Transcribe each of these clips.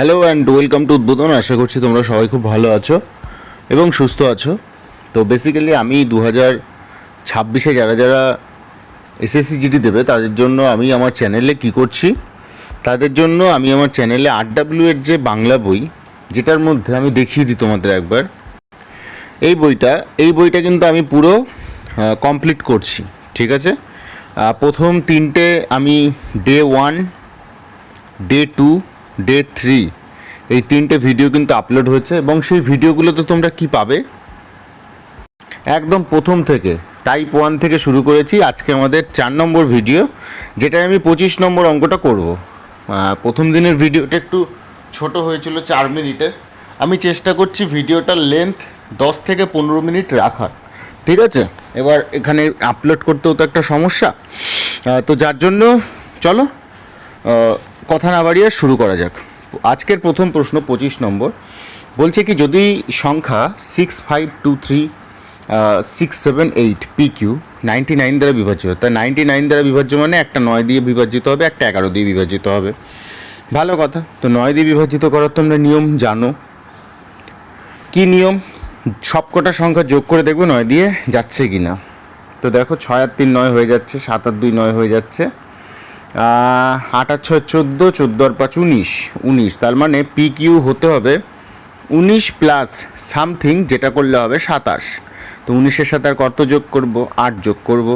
Hello and welcome to উদ্বোধন আশা করছি তোমরা সবাই খুব ভালো আছো এবং সুস্থ আছো। তো বেসিক্যালি আমি দু হাজার ছাব্বিশে যারা যারা এসএসসি জিডি দেবে, তাদের জন্য আমি আমার চ্যানেলে কি করছি? তাদের জন্য আমি আমার চ্যানেলে আর ডাব্লিউ এর যে বাংলা বই, যেটার মধ্যে আমি দেখিয়ে দিই তোমাদের একবার, এই বইটা এই বইটা কিন্তু আমি পুরো কমপ্লিট করছি, ঠিক আছে? প্রথম তিনটে আমি day one day two day three এই তিনটে ভিডিও কিন্তু আপলোড হয়েছে এবং সেই ভিডিওগুলোতে তোমরা কি পাবে? একদম প্রথম থেকে টাইপ ওয়ান থেকে শুরু করেছি আজকে আমাদের চার নম্বর ভিডিও যেটা আমি পঁচিশ নম্বর অঙ্কটা করব। প্রথম দিনের ভিডিওটা একটু ছোট হয়েছিল চার মিনিটের আমি চেষ্টা করছি ভিডিওটার লেন্থ দশ থেকে পনেরো মিনিট রাখার। ঠিক আছে? এবার এখানে আপলোড করতেও তো একটা সমস্যা। তো যার জন্য, চলো কথা না বাড়িয়ে শুরু করা যাক। আজকের প্রথম প্রশ্ন পঁচিশ নম্বর। বলছে কি, যদি সংখ্যা six five two three six seven eight P Q ninety nine দ্বারা বিভাজ্য তা নাইনটি নাইন দ্বারা বিভাজ্য মানে একটা নয় দিয়ে বিভাজিত হবে, একটা এগারো দিয়ে বিভাজিত হবে। ভালো কথা, তো নয় দিয়ে বিভাজিত করার তোমরা নিয়ম জানো। কি নিয়ম? সবকটা সংখ্যা যোগ করে দেখবে নয় দিয়ে যাচ্ছে কি না তো দেখো, ছয় আর তিন নয় হয়ে যাচ্ছে, সাত আর দুই নয় হয়ে যাচ্ছে। আট আর ছয় চোদ্দ চোদ্দ আর পাঁচ উনিশ উনিশ। তার মানে পি কিউ হতে হবে উনিশ প্লাস সামথিং যেটা করলে হবে সাতাশ। তো উনিশের সাথে আর কত যোগ করব? আট যোগ করব।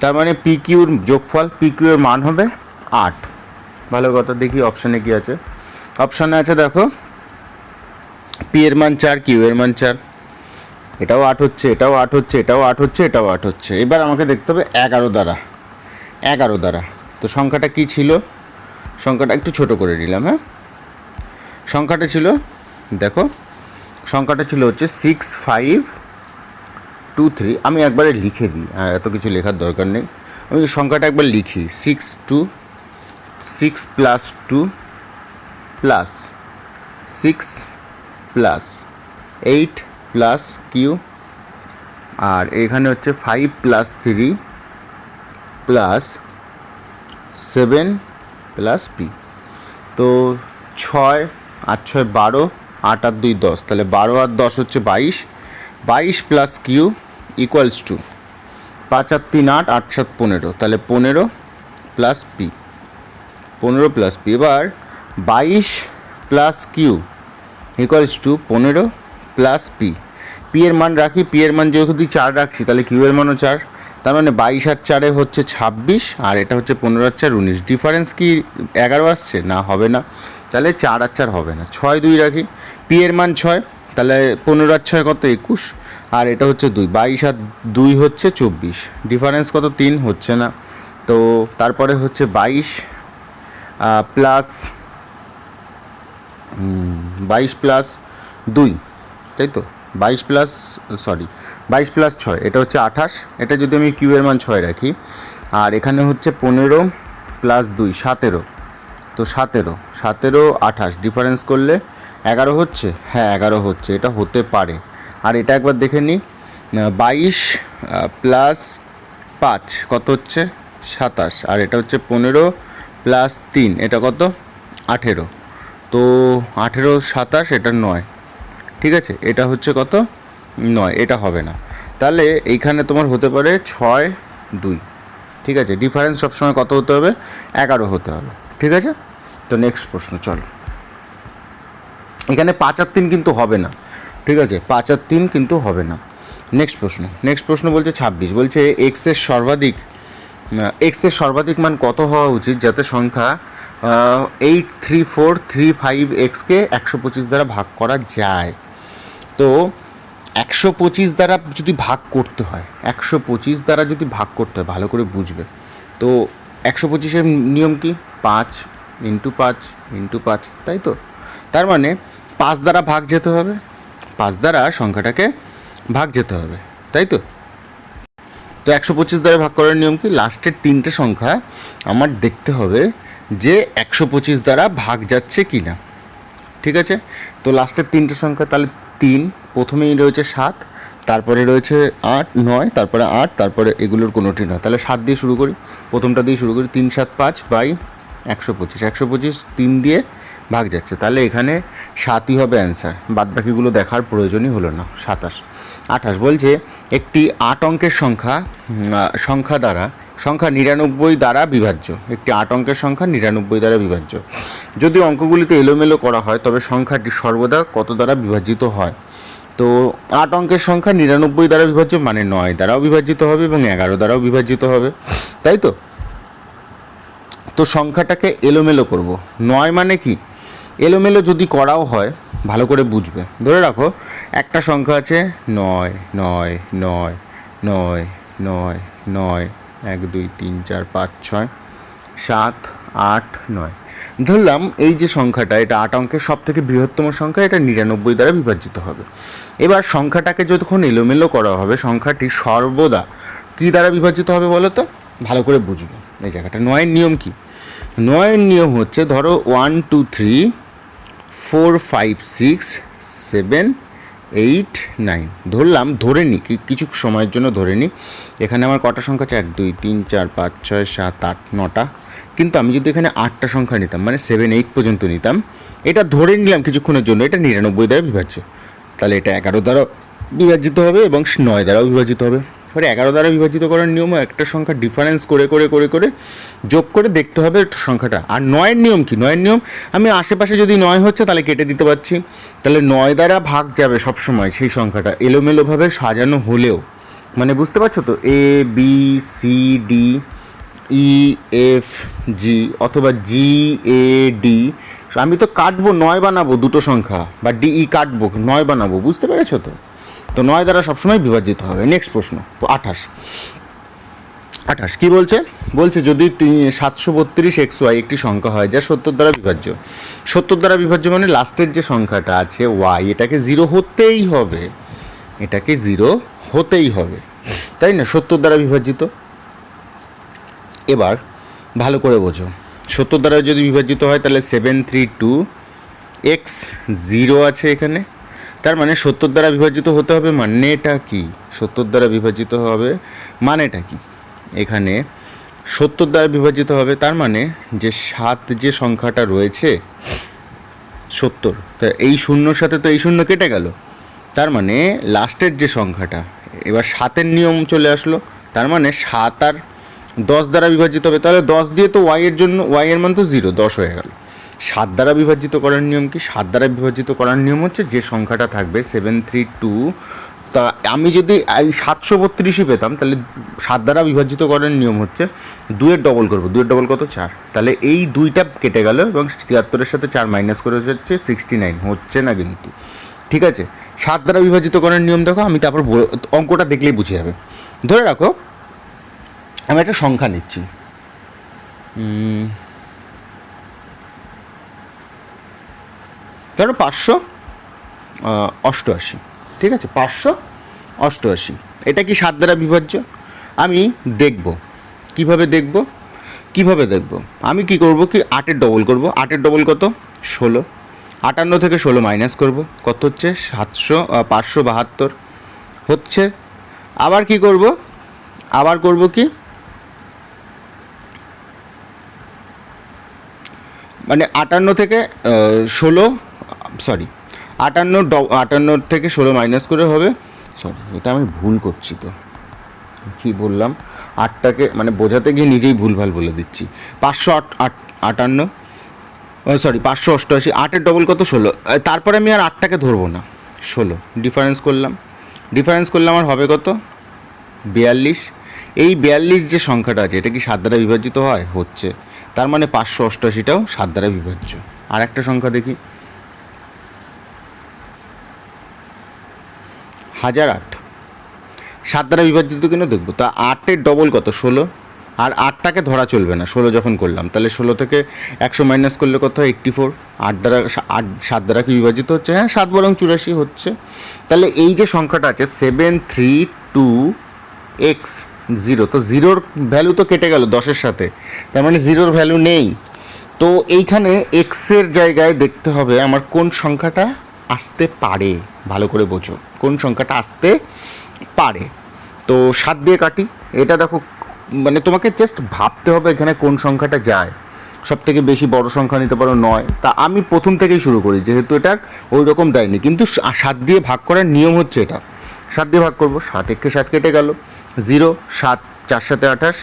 তার মানে পি কিউর যোগফল পি কিউর মান হবে আট। ভালো কথা, দেখি অপশানে কি আছে। অপশানে আছে, দেখো পি এর মান চার কিউ এর মান চার। এটাও আট হচ্ছে, এটাও আট হচ্ছে, এটাও আট হচ্ছে, এটাও আট হচ্ছে। এবার আমাকে দেখতে হবে এগারো দ্বারা। এগারো দ্বারা। তো সংখ্যাটা কি ছিল? সংখ্যাটা একটু ছোট করে নিলাম হ্যাঁ? সংখ্যাটা ছিল, দেখো, সংখ্যাটা ছিল হচ্ছে সিক্স ফাইভ টু থ্রি আমি একবারে লিখে দিই, আর এত কিছু লেখার দরকার নেই। আমি যে সংখ্যাটা একবার লিখি six two six plus two plus six plus eight plus Q আর এখানে হচ্ছে five plus three plus seven plus P. তো ছয় আর ছয়, বারো, আট আর দুই, দশ। তাহলে বারো আর দশ হচ্ছে বাইশ। বাইশ প্লাস কিউ ইকুয়ালস টু পাঁচ আর তিন, আট আট, সাত, পনেরো। তাহলে পনেরো প্লাস পি। পনেরো প্লাস পি। এবার বাইশ প্লাস কিউ ইকুয়ালস টু পনেরো প্লাস পি। পি এর মান রাখি, পি এর মান যেহেতু চার রাখছি, তাহলে কিউ এর মানও চার। তার মানে বাইশ আর চারে হচ্ছে ছাব্বিশ, আর এটা হচ্ছে পনেরো আর চার উনিশ। ডিফারেন্স কি এগারো আসছে? না, হবে না। তাহলে চার আর চার হবে না। ছয় দুই রাখি। পি এর মান ছয়, তাহলে পনেরো আর ছয় কত? একুশ। আর এটা হচ্ছে দুই। বাইশ আর দুই হচ্ছে চব্বিশ। ডিফারেন্স কত? তিন, হচ্ছে না। তো তারপরে হচ্ছে বাইশ প্লাস বাইশ প্লাস দুই। তাই তো? বাইশ প্লাস সরি বাইশ প্লাস ছয়, এটা হচ্ছে আঠাশ, এটা যদি আমি কিউ এর মান ছয় রাখি, আর এখানে হচ্ছে পনেরো প্লাস দুই, সতেরো। তো সতেরো সতেরো, আঠাশ ডিফারেন্স করলে এগারো হচ্ছে? হ্যাঁ এগারো হচ্ছে, এটা হতে পারে। আর এটা একবার দেখে নিই বাইশ প্লাস পাঁচ, কত হচ্ছে? সাতাশ। আর এটা হচ্ছে পনেরো প্লাস তিন, এটা কত? আঠেরো। তো আঠেরো, সাতাশ, এটা নয়। ঠিক আছে, এটা হচ্ছে কত? নয়, এটা হবে না। তাহলে এইখানে তোমার হতে পারে ছয়, দুই। ঠিক আছে? ডিফারেন্স সবসময় কত হতে হবে? এগারো হতে হবে। ঠিক আছে? তো নেক্সট প্রশ্ন, চলো। এখানে পাঁচ আর তিন কিন্তু হবে না। ঠিক আছে? পাঁচ আর তিন কিন্তু হবে না। নেক্সট প্রশ্ন। নেক্সট প্রশ্ন বলছে ছাব্বিশ। বলছে এক্সের সর্বাধিক এক্সের সর্বাধিক মান কত হওয়া উচিত? যাতে সংখ্যা eight three four three five এক্সকে একশো পঁচিশ দ্বারা ভাগ করা যায়। তো একশো পঁচিশ দ্বারা যদি ভাগ করতে হয়, একশো পঁচিশ দ্বারা যদি ভাগ করতে হয়, ভালো করে বুঝবে। তো একশো পঁচিশের নিয়ম কি? পাঁচ ইন্টু পাঁচ ইন্টু পাঁচ, তাই তো? তার মানে পাঁচ দ্বারা ভাগ যেতে হবে, পাঁচ দ্বারা সংখ্যাটাকে ভাগ যেতে হবে, তাই তো? তো একশো পঁচিশ দ্বারা ভাগ করার নিয়ম কি? লাস্টের তিনটে সংখ্যা আমার দেখতে হবে যে একশো পঁচিশ দ্বারা ভাগ যাচ্ছে কি না ঠিক আছে? তো লাস্টের তিনটে সংখ্যা তাহলে তিন, প্রথমেই রয়েছে সাত, তারপরে রয়েছে আট, নয়, তারপরে আট, তারপরে এগুলোর কোনোটি নয়। তাহলে সাত দিয়ে শুরু করি। প্রথমটা দিয়ে শুরু করি, তিন, সাত, পাঁচ বাই একশো পঁচিশ। একশো পঁচিশ তিন দিয়ে ভাগ যাচ্ছে। তাহলে এখানে সাতই হবে অ্যান্সার। বাদ বাকিগুলো দেখার প্রয়োজনই হলো না। সাতাশ। আঠাশ বলছে, একটি আট অঙ্কের সংখ্যা সংখ্যা দ্বারা সংখ্যা নিরানব্বই দ্বারা বিভাজ্য। একটি আট অঙ্কের সংখ্যা নিরানব্বই দ্বারা বিভাজ্য। যদি অঙ্কগুলিতে এলোমেলো করা হয়, তবে সংখ্যাটি সর্বদা কত দ্বারা বিভাজিত হয়? তো আট অঙ্কের সংখ্যা নিরানব্বই দ্বারা বিভাজ্য মানে নয় দ্বারাও বিভাজিত হবে এবং এগারো দ্বারাও বিভাজিত হবে। তাই তো? তো সংখ্যাটাকে এলোমেলো করব। নয় মানে কি? এলোমেলো যদি করাও হয়, ভালো করে বুঝবে। ধরে রাখো, একটা সংখ্যা আছে নয় নয় নয় নয় নয় নয় এক, দুই, তিন, চার, পাঁচ, ছয়, সাত, আট, নয়। ধরলাম এই যে সংখ্যাটা, এটা আট অঙ্কের সব থেকে বৃহত্তম সংখ্যা, এটা নিরানব্বই দ্বারা বিভাজিত হবে। এবার সংখ্যাটাকে যতক্ষণ এলোমেলো করা হবে, সংখ্যাটি সর্বদা কী দ্বারা বিভাজিত হবে বলো তো? ভালো করে বুঝবে। এই জায়গাটা, নয়ের নিয়ম কি? নয়ের নিয়ম হচ্ছে, ধরো one two three four five six seven eight nine ধরলাম, ধরে নিই কিছু সময়ের জন্য ধরে নিই এখানে আমার কটা সংখ্যা আছে? এক, দুই, তিন, চার, পাঁচ, ছয়, সাত, আট, নটা। কিন্তু আমি যদি এখানে আটটা সংখ্যা নিতাম মানে সেভেন এইট পর্যন্ত নিতাম, এটা ধরে নিলাম কিছুক্ষণের জন্য, এটা নিরানব্বই দ্বারা বিভাজ্য। তাহলে এটা এগারো দ্বারা বিভাজিত হবে এবং নয় দ্বারাও বিভাজিত হবে। এবারে এগারো দ্বারা বিভাজিত করার নিয়মও একটা সংখ্যা ডিফারেন্স করে করে করে করে যোগ করে দেখতে হবে সংখ্যাটা। আর নয়ের নিয়ম কি? নয়ের নিয়ম, আমি আশেপাশে যদি নয় হচ্ছে তাহলে কেটে দিতে পারছি। তাহলে নয় দ্বারা ভাগ যাবে সব সময় সেই সংখ্যাটা, এলোমেলোভাবে সাজানো হলেও। মানে বুঝতে পারছ তো? A B C D E F G অথবা জি এ ডি আমি তো কাটবো, নয় বানাবো দুটো সংখ্যা, বা ডি ই কাটবো, নয় বানাবো, বুঝতে পেরেছ তো? তো নয় দ্বারা সবসময় বিভাজিত হবে। নেক্সট প্রশ্ন আঠাশ। আঠাশ, কি বলছে? বলছে যদি সাতশো বত্রিশ এক্স ওয়াই একটি সংখ্যা হয় যা সত্তর দ্বারা বিভাজ্য। সত্তর দ্বারা বিভাজ্য মানে লাস্টের যে সংখ্যাটা আছে ওয়াই এটাকে জিরো হতেই হবে। এটাকে জিরো হতেই হবে। তাই না? সত্তর দ্বারা বিভাজিত। এবার ভালো করে বোঝো। সত্তর দ্বারা যদি বিভাজিত হয় তাহলে seven three two X zero আছে এখানে। তার মানে সত্তর দ্বারা বিভাজিত হতে হবে মানেটা কি? সত্তর দ্বারা বিভাজিত হবে মানেটা কি? এখানে সত্তর দ্বারা বিভাজিত হবে তার মানে যে সাত যে সংখ্যাটা রয়েছে, সত্তর, তা এই শূন্যর সাথে তো এই শূন্য কেটে গেল। তার মানে লাস্টের যে সংখ্যাটা, এবার সাতের নিয়ম চলে আসলো, তার মানে সাত আর দশ দ্বারা বিভাজিত হবে, তাহলে দশ দিয়ে তো ওয়াই এর জন্য ওয়াই এর মান তো জিরো দশ হয়ে গেল। সাত দ্বারা বিভাজিত করার নিয়ম কি? সাত দ্বারা বিভাজিত করার নিয়ম হচ্ছে যে সংখ্যাটা থাকবে সেভেন থ্রি টু তা আমি যদি এই সাতশো বত্রিশই পেতাম, তাহলে সাত দ্বারা বিভাজিত করার নিয়ম হচ্ছে দুয়ের ডবল করব। দুয়ের ডবল কত? চার। তাহলে এই দুইটা কেটে গেল এবং তিয়াত্তরের সাথে চার মাইনাস করে হচ্ছে সিক্সটি নাইন হচ্ছে না কিন্তু। ঠিক আছে? সাত দ্বারা বিভাজিত করার নিয়ম দেখো, আমি তারপর অঙ্কটা দেখলেই বুঝে যাবে। ধরে রাখো, আমি একটা সংখ্যা নিচ্ছি। ধরো পাঁচশো? অষ্টআশি। ঠিক আছে? পাঁচশো, অষ্টআশি। এটা কি সাত দ্বারা বিভাজ্য? আমি দেখব। কীভাবে দেখব? কীভাবে দেখব? আমি কি করব কি? আটের ডবল করব। আটের ডবল কত? ষোলো। আটান্ন থেকে ষোলো মাইনাস করব। কত হচ্ছে? সাতশো পাঁচশো বাহাত্তর। হচ্ছে? আবার কি করব? আবার করব কি? মানে আটান্ন থেকে ষোলো সরি, আটান্ন ড, আটান্ন থেকে ষোলো মাইনাস করে হবে। সরি, এটা আমি ভুল করছি তো। কি বললাম? আটটাকে মানে বোঝাতে গিয়ে নিজেই ভুলভাল বলে দিচ্ছি। পাঁচশো আট আট, আটান্ন সরি, পাঁচশো অষ্টআশি, আটের ডবল কত? ষোলো। তারপরে আমি আর আটটাকে ধরবো না। ষোলো ডিফারেন্স করলাম। ডিফারেন্স করলে আমার হবে কত? বিয়াল্লিশ। এই বিয়াল্লিশ যে সংখ্যাটা আছে, এটা কি সাত দ্বারা বিভাজিত হয়? হচ্ছে। তার মানে পাঁচশো অষ্টআশিটাও সাত দ্বারা বিভাজ্য। আর একটা সংখ্যা দেখি। হাজার আট। সাত দ্বারা বিভাজিত কিনা দেখব? তা আটের ডবল কত? ষোলো। আর আটটাকে ধরা চলবে না, ষোলো যখন করলাম, তাহলে ষোলো থেকে একশো মাইনাস করলে কত হয়? এইট্টি ফোর আট দ্বারা, আট, সাত দ্বারা কি বিভাজিত হচ্ছে? হ্যাঁ সাত বরং চুরাশি হচ্ছে। তাহলে এই যে সংখ্যাটা আছে seven three two X zero তো জিরোর ভ্যালু তো কেটে গেল দশের সাথে। তার মানে জিরোর ভ্যালু নেই। তো এইখানে এক্সের জায়গায় দেখতে হবে আমার কোন সংখ্যাটা? আসতে পারে, ভালো করে বোঝো। কোন সংখ্যাটা আসতে পারে? তো সাত দিয়ে কাটি। এটা দেখো মানে তোমাকে জাস্ট ভাবতে হবে এখানে কোন সংখ্যাটা যায়। সব থেকে বেশি বড় সংখ্যা নিতে পারো নয়। তা আমি প্রথম থেকেই শুরু করি, যেহেতু এটা ওই রকম দেয়নি। কিন্তু সাত দিয়ে ভাগ করার নিয়ম হচ্ছে এটা। সাত দিয়ে ভাগ করব, সাত একে সাত কেটে গেল। জিরো, সাত, চার সাথে আঠাশ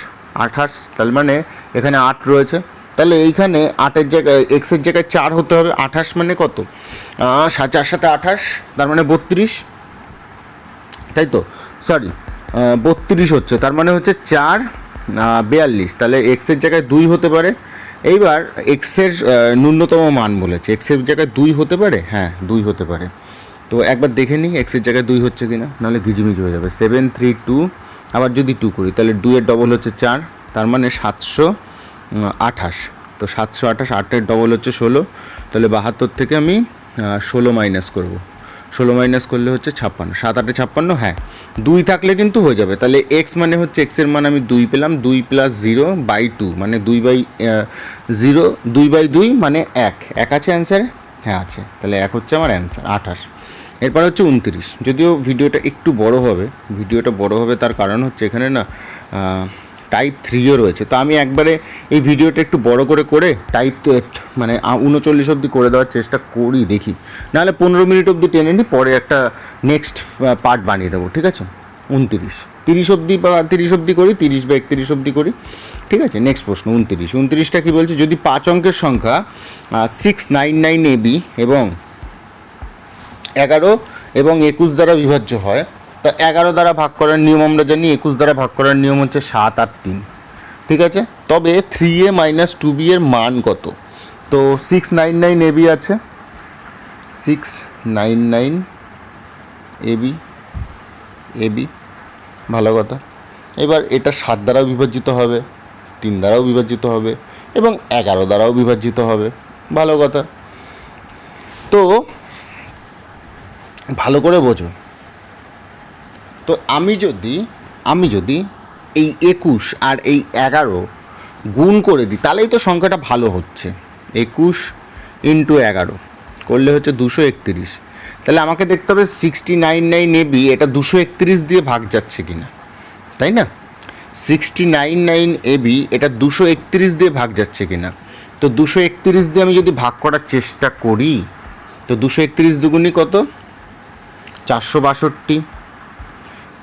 আঠাশ, তার মানে এখানে আট রয়েছে। তাহলে এইখানে আটের জায়গায় এক্সের জায়গায় চার হতে হবে, আঠাশ মানে কত? চার সাথে আঠাশ, তার মানে বত্রিশ। তাই তো? সরি বত্রিশ হচ্ছে, তার মানে হচ্ছে চার বিয়াল্লিশ। তাহলে এক্সের জায়গায় দুই হতে পারে। এইবার এক্সের ন্যূনতম মান বলেছে। এক্সের জায়গায় দুই হতে পারে? হ্যাঁ দুই হতে পারে। তো একবার দেখে নিই এক্সের জায়গায় দুই হচ্ছে কি না নাহলে ঘিজিমিজি হয়ে যাবে। সেভেন থ্রি টু আবার যদি টু করি, তাহলে দুইয়ের ডবল হচ্ছে চার, তার মানে সাতশো। আঠাশ। তো সাতশো আঠাশ, আটের ডবল হচ্ছে ষোলো। তাহলে বাহাত্তর থেকে আমি ষোলো মাইনাস করব। ষোলো মাইনাস করলে হচ্ছে ছাপ্পান্ন। সাত, আটে ছাপ্পান্ন হ্যাঁ। দুই থাকলে কিন্তু হয়ে যাবে। তাহলে এক্স মানে হচ্ছে এক্সের মান আমি দুই পেলাম, দুই প্লাস জিরো বাই টু মানে দুই বাই জিরো দুই বাই দুই মানে এক। এক আছে অ্যান্সারে হ্যাঁ আছে। তাহলে এক হচ্ছে আমার অ্যান্সার আঠাশ। এরপর হচ্ছে উনত্রিশ। যদিও ভিডিওটা একটু বড় হবে ভিডিওটা বড় হবে তার কারণ হচ্ছে এখানে না টাইপ থ্রিও রয়েছে। তো আমি একবারে এই ভিডিওটা একটু বড় করে করে টাইপ মানে উনচল্লিশ অবধি করে দেওয়ার চেষ্টা করি, দেখি। নাহলে পনেরো মিনিট অবধি টেনে নিই পরে একটা নেক্সট পার্ট বানিয়ে দেবো, ঠিক আছে? উনত্রিশ। তিরিশ অবধি বা, তিরিশ অবধি করি, তিরিশ বা একত্রিশ অবধি করি, ঠিক আছে? নেক্সট প্রশ্ন, উনত্রিশ। উনত্রিশটা কী বলছে? যদি পাঁচ অঙ্কের সংখ্যা সিক্স নাইন নাইন এবি এবং এগারো এবং একুশ দ্বারা বিভাজ্য হয় তো এগারো দ্বারা ভাগ করার নিয়ম আমরা জানি, একুশ দ্বারা ভাগ করার নিয়ম হচ্ছে সাত আর তিন। ঠিক আছে? তবে three A minus two B এর মান কত? তো সিক্স নাইন নাইন এবি আছে। Six nine nine AB AB ভালো কথা। এবার এটা সাত দ্বারাও বিভাজিত হবে, তিন দ্বারাও বিভাজিত হবে, এবং এগারো দ্বারাও বিভাজিত হবে। ভালো কথা। তো ভালো করে বোঝো। তো আমি যদি আমি যদি এই একুশ আর এই এগারো গুণ করে দিই, তাহলেই তো সংখ্যাটা ভালো হচ্ছে। একুশ ইন্টু এগারো করলে হচ্ছে দুশো একত্রিশ। তাহলে আমাকে দেখতে হবে সিক্সটি নাইন নাইন এবি এটা দুশো একত্রিশ দিয়ে ভাগ যাচ্ছে কি না তাই না? সিক্সটি নাইন নাইন এবি এটা দুশো একত্রিশ দিয়ে ভাগ যাচ্ছে কি না তো দুশো একত্রিশ দিয়ে আমি যদি ভাগ করার চেষ্টা করি, তো দুশো একত্রিশ দুগুণই কত? চারশো বাষট্টি।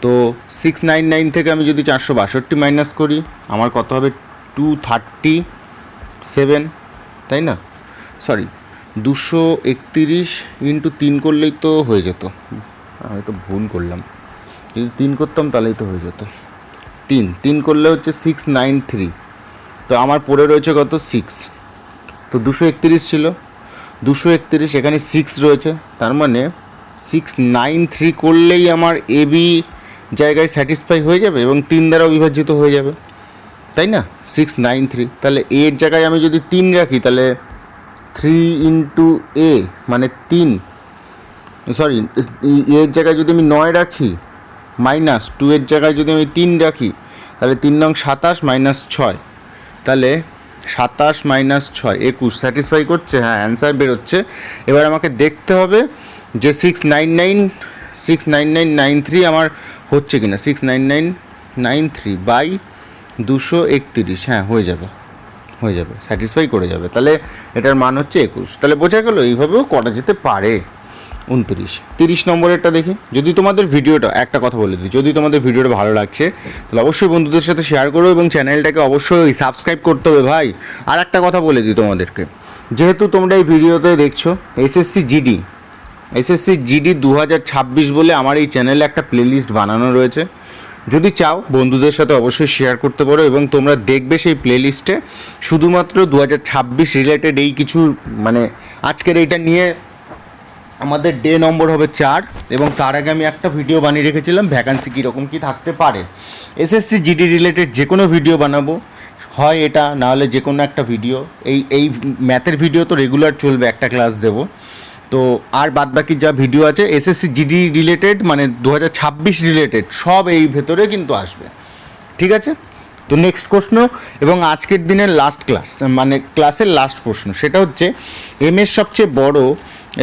তো সিক্স নাইন নাইন থেকে আমি যদি চারশো বাষট্টি মাইনাস করি, আমার কত হবে? টু থার্টি সেভেন তাই না? সরি দুশো একত্রিশ ইন্টু তিন করলেই তো হয়ে যেত। আমি তো ভুল করলাম। যদি তিন করতাম তাহলেই তো হয়ে যেত। তিন তিন করলে হচ্ছে সিক্স নাইন থ্রি তো আমার পড়ে রয়েছে কত? সিক্স তো দুশো একত্রিশ ছিল। দুশো একত্রিশ, এখানে সিক্স রয়েছে। তার মানে সিক্স নাইন থ্রি করলেই আমার এবি জায়গায় স্যাটিসফাই হয়ে যাবে এবং তিন দ্বারাও বিভাজিত হয়ে যাবে। তাই না? সিক্স নাইন থ্রি তাহলে এর জায়গায় আমি যদি তিন রাখি, তাহলে থ্রি ইন্টু এ মানে তিন। সরি এর জায়গায় যদি আমি নয় রাখি মাইনাস টু এর জায়গায় যদি আমি তিন রাখি, তাহলে তিন নং সাতাশ মাইনাস ছয়। তাহলে সাতাশ মাইনাস ছয়, একুশ। স্যাটিসফাই করছে? হ্যাঁ অ্যান্সার বেরোচ্ছে। এবার আমাকে দেখতে হবে যে six nine nine six nine nine nine three আমার হচ্ছে কিনা? Six nine nine nine three by দুশো একতিরিশ। হ্যাঁ হয়ে যাবে। হয়ে যাবে। স্যাটিসফাই করে যাবে। তাহলে এটার মান হচ্ছে একুশ। তাহলে বোঝা গেল এইভাবেও করা যেতে পারে। উনত্রিশ। তিরিশ নম্বরেরটা দেখি। যদি তোমাদের ভিডিওটা, একটা কথা বলে দিই, যদি তোমাদের ভিডিওটা ভালো লাগছে, তাহলে অবশ্যই বন্ধুদের সাথে শেয়ার করো এবং চ্যানেলটাকে অবশ্যই সাবস্ক্রাইব করতে হবে ভাই। আর একটা কথা বলে দিই তোমাদেরকে। যেহেতু তোমরা এই ভিডিওতে দেখছ এসএসসি জিডি এসএসসি জিডি দু হাজার ছাব্বিশ বলে আমার এই চ্যানেলে একটা প্লেলিস্ট বানানো রয়েছে। যদি চাও বন্ধুদের সাথে অবশ্যই শেয়ার করতে পারো এবং তোমরা দেখবে সেই প্লেলিস্টে শুধুমাত্র দু হাজার ছাব্বিশ রিলেটেড এই কিছু মানে আজকের এইটা নিয়ে আমাদের ডে নম্বর হবে চার এবং তার আগে আমি একটা ভিডিও বানিয়ে রেখেছিলাম ভ্যাকান্সি কীরকম কী থাকতে পারে। এসএসসি জিডি রিলেটেড যে কোনো ভিডিও বানাবো, হয় এটা, না হলে যে কোনো একটা ভিডিও এই এই ম্যাথের ভিডিও তো রেগুলার চলবে, একটা ক্লাস দেবো। তো আর বাদ বাকি যা ভিডিও আছে এসএসসি জিডি রিলেটেড মানে দু হাজার ছাব্বিশ রিলেটেড সব এই ভেতরে কিন্তু আসবে। ঠিক আছে? তো নেক্সট প্রশ্ন, এবং আজকের দিনের লাস্ট ক্লাস মানে ক্লাসের লাস্ট প্রশ্ন, সেটা হচ্ছে এম এর সবচেয়ে বড়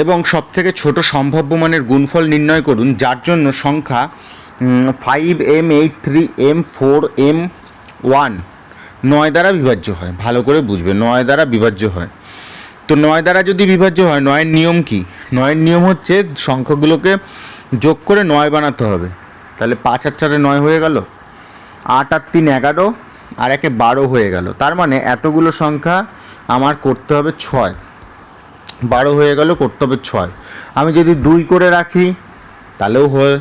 এবং সবথেকে ছোট সম্ভাব্য মানের গুণফল নির্ণয় করুন, যার জন্য সংখ্যা five M eight three M four M one নয় দ্বারা বিভাজ্য হয়। ভালো করে বুঝবে, নয় দ্বারা বিভাজ্য হয়। তো নয় দ্বারা যদি বিভাজ্য হয়, নয়ের নিয়ম কি? নয়ের নিয়ম হচ্ছে সংখ্যাগুলোকে যোগ করে নয় বানাতে হবে। তাহলে পাঁচ আর চারে নয় হয়ে গেল, আট আর তিন এগারো, আর একে বারো হয়ে গেল। তার মানে এতগুলো সংখ্যা আমার করতে হবে ছয়। বারো হয়ে গেল, করতে হবে ছয়। আমি যদি দুই করে রাখি, তাহলেও হয়,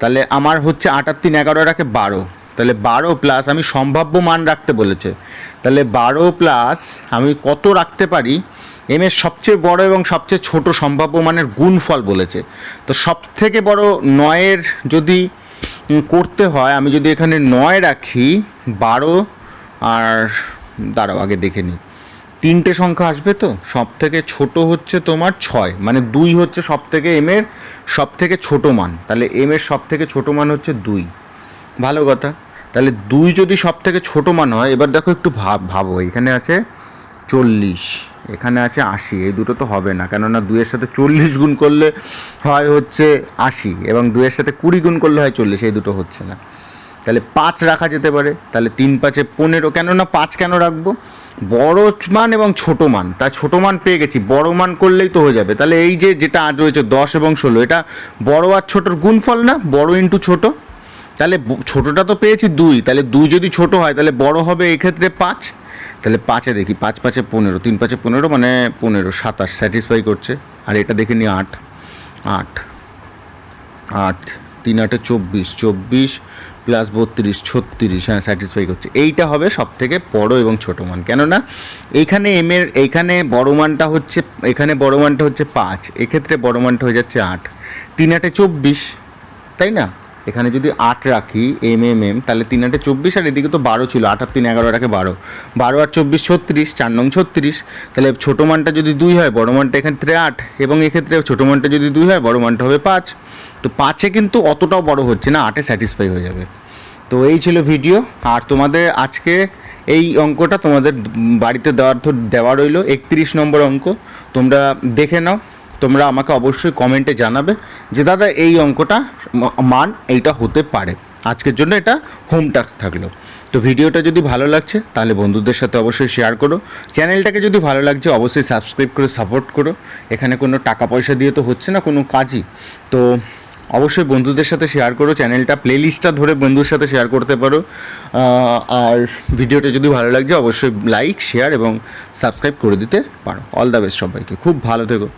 তাহলে আমার হচ্ছে আট আর তিন এগারো রাখে বারো। তাহলে বারো প্লাস আমি সম্ভাব্য মান রাখতে বলেছে। তাহলে বারো প্লাস আমি কত রাখতে পারি? এম এর সবচেয়ে বড় এবং সবচেয়ে ছোট সম্ভাব্য মানের গুণফল বলেছে। তো সব থেকে বড় নয়ের যদি করতে হয়, আমি যদি এখানে নয় রাখি, বারো, আর দাঁড়াও, আগে দেখে নিই। তিনটে সংখ্যা আসবে তো? সব থেকে ছোট হচ্ছে তোমার ছয় মানে দুই হচ্ছে সব থেকে এম এর সব থেকে ছোট মান। তাহলে এম এর সব থেকে ছোট মান হচ্ছে দুই। ভালো কথা। তাহলে দুই যদি সব থেকে ছোট মান হয়, এবার দেখো একটু ভাব, ভাবো। এখানে আছে চল্লিশ, এখানে আছে আশি, এই দুটো তো হবে না। কেননা দুইয়ের সাথে চল্লিশ গুণ করলে হয় হচ্ছে আশি, এবং দুইয়ের সাথে কুড়ি গুণ করলে হয় চল্লিশ, এই দুটো হচ্ছে না। তাহলে পাঁচ রাখা যেতে পারে। তাহলে তিন পাঁচে পনেরো, কেননা পাঁচ কেন রাখব? বড় মান এবং ছোট মান। তা ছোট মান পেয়ে গেছি। বড় মান করলেই তো হয়ে যাবে। তাহলে এই যে যেটা রয়েছে দশ এবং ষোলো, এটা বড় আর ছোটোর গুণফল না? বড় ইন্টু ছোট। তাহলে ছোটটা তো পেয়েছি দুই, তাহলে দুই যদি ছোট হয়, তাহলে বড় হবে এক্ষেত্রে পাঁচ? তাহলে পাঁচে দেখি, পাঁচ পাঁচে পনেরো, তিন পাঁচে পনেরো মানে পনেরো, সাতাশ স্যাটিসফাই করছে। আর এটা দেখে নিই আট আট আট, তিন আটে চব্বিশ চব্বিশ প্লাস বত্রিশ, ছত্রিশ হ্যাঁ স্যাটিসফাই করছে। এইটা হবে সব থেকে বড় এবং ছোট মান। কেননা এইখানে এম এর এইখানে বড় মানটা হচ্ছে, এখানে বড় মানটা হচ্ছে পাঁচ, এক্ষেত্রে বড় মানটা হয়ে যাচ্ছে আট। তিন আটে চব্বিশ, তাই না? এখানে যদি আট রাখি এম এম এম তাহলে তিন আটে চব্বিশ, আর এদিকে তো বারো ছিল, আট আর তিন, এগারো রাখে বারো। বারো আর চব্বিশ, ছত্রিশ, চার নং ছত্রিশ। তাহলে ছোটো মানটা যদি দুই হয়, বড় মানটা এক্ষেত্রে আট, এবং এক্ষেত্রে ছোটো মানটা যদি দুই হয়, বড় মানটা হবে পাঁচ। তো পাঁচে কিন্তু অতটাও বড় হচ্ছে না, আটে স্যাটিসফাই হয়ে যাবে। তো এই ছিল ভিডিও, আর তোমাদের আজকে এই অঙ্কটা তোমাদের বাড়িতে দেওয়ার দেওয়া রইল, একত্রিশ নম্বর অঙ্ক। তোমরা দেখে নাও তোমরা আমাকে অবশ্যই কমেন্টে জানাবে যে, দাদা, এই অঙ্কটা মান এইটা হতে পারে। আজকের জন্য এটা হোম টাস্ক থাকল। তো ভিডিওটা যদি ভালো লাগছে, তাহলে বন্ধুদের সাথে অবশ্যই শেয়ার করো। চ্যানেলটাকে যদি ভালো লাগছে, অবশ্যই সাবস্ক্রাইব করে সাপোর্ট করো। এখানে কোনো টাকা পয়সা দিয়ে তো হচ্ছে না, কোনো কাজই। তো অবশ্যই বন্ধুদের সাথে শেয়ার করো, চ্যানেলটা প্লেলিস্টটা ধরে বন্ধুর সাথে শেয়ার করতে পারো। আর ভিডিওটা যদি ভালো লাগছে, অবশ্যই লাইক শেয়ার এবং সাবস্ক্রাইব করে দিতে পারো। অল দ্য বেস্ট সবাইকে। খুব ভালো থেকো।